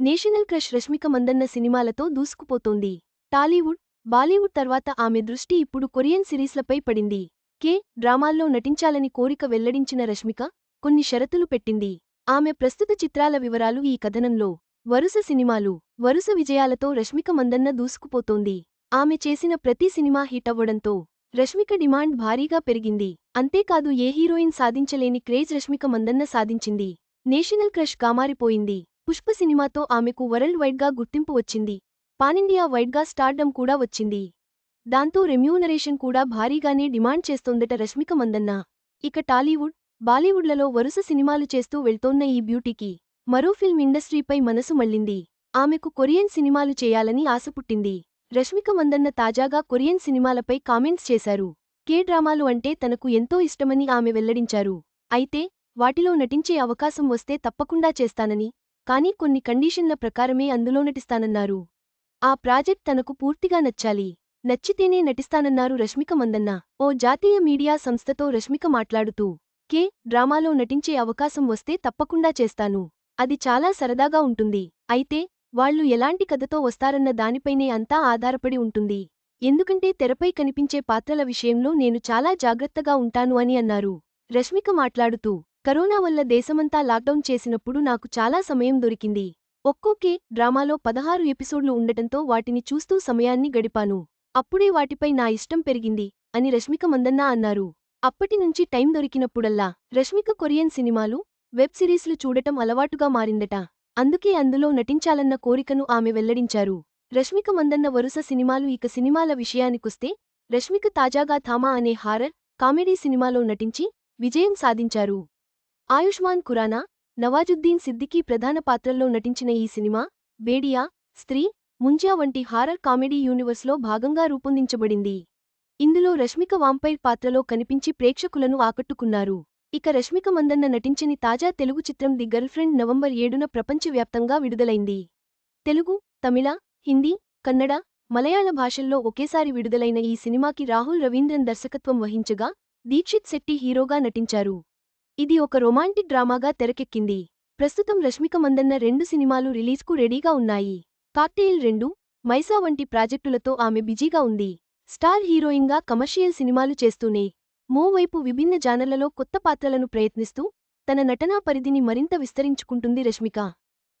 National crush Rashmika Mandanna సినిమాలతో దూసుకుపోతోంది. టాలీవుడ్ బాలీవుడ్ తర్వాత ఆమె దృష్టి ఇప్పుడు కొరియన్ సిరీస్లపై పడింది. కే డ్రామాల్లో నటించాలని కోరిక వెల్లడించిన రష్మిక కొన్ని షరతులు పెట్టింది. ఆమె ప్రస్తుత చిత్రాల వివరాలు ఈ కథనంలో. వరుస సినిమాలు వరుస విజయాలతో రష్మిక మందన్న దూసుకుపోతోంది. ఆమె చేసిన ప్రతి సినిమా హిట్ అవ్వడంతో రష్మిక డిమాండ్ భారీగా పెరిగింది. అంతేకాదు ఏ హీరోయిన్ సాధించలేని క్రేజ్ రష్మిక మందన్న సాధించింది. నేషనల్ క్రష్ కామారిపోయింది పుష్ప సినిమాతో ఆమెకు వరల్డ్ వైడ్గా గుర్తింపు వచ్చింది. పానిండియా వైడ్గా స్టార్డమ్ కూడా వచ్చింది. దాంతో రెమ్యూనరేషన్ కూడా భారీగానే డిమాండ్ చేస్తోందట రష్మిక మందన్న. ఇక టాలీవుడ్ బాలీవుడ్లలో వరుస సినిమాలు చేస్తూ వెళ్తోన్న ఈ బ్యూటీకి మరో ఫిల్మ్ ఇండస్ట్రీపై మనసు మళ్ళింది. ఆమెకు కొరియన్ సినిమాలు చేయాలని ఆశ పుట్టింది. రష్మిక మందన్న తాజాగా కొరియన్ సినిమాలపై కామెంట్స్ చేశారు. కే డ్రామాలు అంటే తనకు ఎంతో ఇష్టమని ఆమె వెల్లడించారు. అయితే వాటిలో నటించే అవకాశం వస్తే తప్పకుండా చేస్తానని కానీ కొన్ని కండీషన్ల ప్రకారమే అందులో నటిస్తానన్నారు. ఆ ప్రాజెక్ట్ తనకు పూర్తిగా నచ్చాలి. నచ్చితేనే నటిస్తానన్నారు రష్మిక మందన్న. ఓ జాతీయ మీడియా సంస్థతో రష్మిక మాట్లాడుతూ కే డ్రామాలో నటించే అవకాశం వస్తే తప్పకుండా చేస్తాను. అది చాలా సరదాగా ఉంటుంది. అయితే వాళ్ళు ఎలాంటి కథతో వస్తారన్న దానిపైనే అంతా ఆధారపడి ఉంటుంది. ఎందుకంటే తెరపై కనిపించే పాత్రల విషయంలో నేను చాలా జాగ్రత్తగా ఉంటాను అని అన్నారు. రష్మిక మాట్లాడుతూ కరోనా వల్ల దేశమంతా లాక్డౌన్ చేసినప్పుడు నాకు చాలా సమయం దొరికింది. ఒక్కొక్కే డ్రామాలో పదహారు ఎపిసోడ్లు ఉండటంతో వాటిని చూస్తూ సమయాన్ని గడిపాను. అప్పుడే వాటిపై నా ఇష్టం పెరిగింది అని రష్మిక మందన్న అన్నారు. అప్పటినుంచి టైం దొరికినప్పుడల్లా రష్మిక కొరియన్ సినిమాలు వెబ్ సిరీస్లు చూడటం అలవాటుగా మారిందట. అందుకే అందులో నటించాలన్న కోరికను ఆమె వెల్లడించారు. రష్మిక మందన్న వరుస సినిమాలు ఇక సినిమాల విషయానికొస్తే రష్మిక తాజాగా థామా అనే హారర్ కామెడీ సినిమాలో నటించి విజయం సాధించారు. ఆయుష్మాన్ ఖురానా నవాజుద్దీన్ సిద్దికీ ప్రధాన పాత్రల్లో నటించిన ఈ సినిమా బేడియా స్త్రీ ముంజా వంటి హారర్ కామెడీ యూనివర్స్లో భాగంగా రూపొందించబడింది. ఇందులో రష్మిక వాంపైర్ పాత్రలో కనిపించి ప్రేక్షకులను ఆకట్టుకున్నారు. ఇక రష్మిక మందన్న నటించని తాజా తెలుగు చిత్రం ది గర్ల్ఫ్రెండ్ నవంబర్ ఏడున ప్రపంచవ్యాప్తంగా విడుదలైంది. తెలుగు తమిళ హిందీ కన్నడ మలయాళ భాషల్లో ఒకేసారి విడుదలైన ఈ సినిమాకి రాహుల్ రవీంద్రన్ దర్శకత్వం వహించగా దీక్షిత్ శెట్టి హీరోగా నటించారు. ఇది ఒక రొమాంటిక్ డ్రామాగా తెరకెక్కింది. ప్రస్తుతం రష్మిక మందన్న రెండు సినిమాలు రిలీజ్కు రెడీగా ఉన్నాయి. కాక్టెయిల్ రెండు మైసా వంటి ప్రాజెక్టులతో ఆమె బిజీగా ఉంది. స్టార్ హీరోయిన్గా కమర్షియల్ సినిమాలు చేస్తూనే మోవైపు విభిన్న జానర్లలో కొత్త పాత్రలను ప్రయత్నిస్తూ తన నటనా పరిధిని మరింత విస్తరించుకుంటుంది రష్మిక.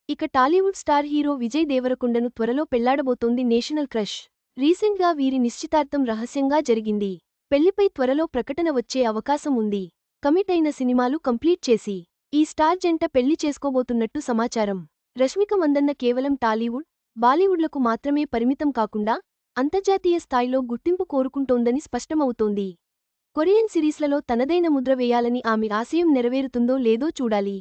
ఇక టాలీవుడ్ స్టార్ హీరో విజయ్ దేవరకొండను త్వరలో పెళ్ళాడబోతోంది నేషనల్ క్రష్. రీసెంట్గా వీరి నిశ్చితార్థం రహస్యంగా జరిగింది. పెళ్ళిపై త్వరలో ప్రకటన వచ్చే అవకాశం ఉంది. కమిట్ అయిన సినిమాలు కంప్లీట్ చేసి ఈ స్టార్ జంట పెళ్ళి చేసుకోబోతున్నట్టు సమాచారం. రష్మిక మందన్న కేవలం టాలీవుడ్ బాలీవుడ్లకు మాత్రమే పరిమితం కాకుండా అంతర్జాతీయ స్థాయిలో గుర్తింపు కోరుకుంటోందని స్పష్టమవుతోంది. కొరియన్ సిరీస్లలో తనదైన ముద్ర వేయాలని ఆమె ఆశయం నెరవేరుతుందో లేదో చూడాలి.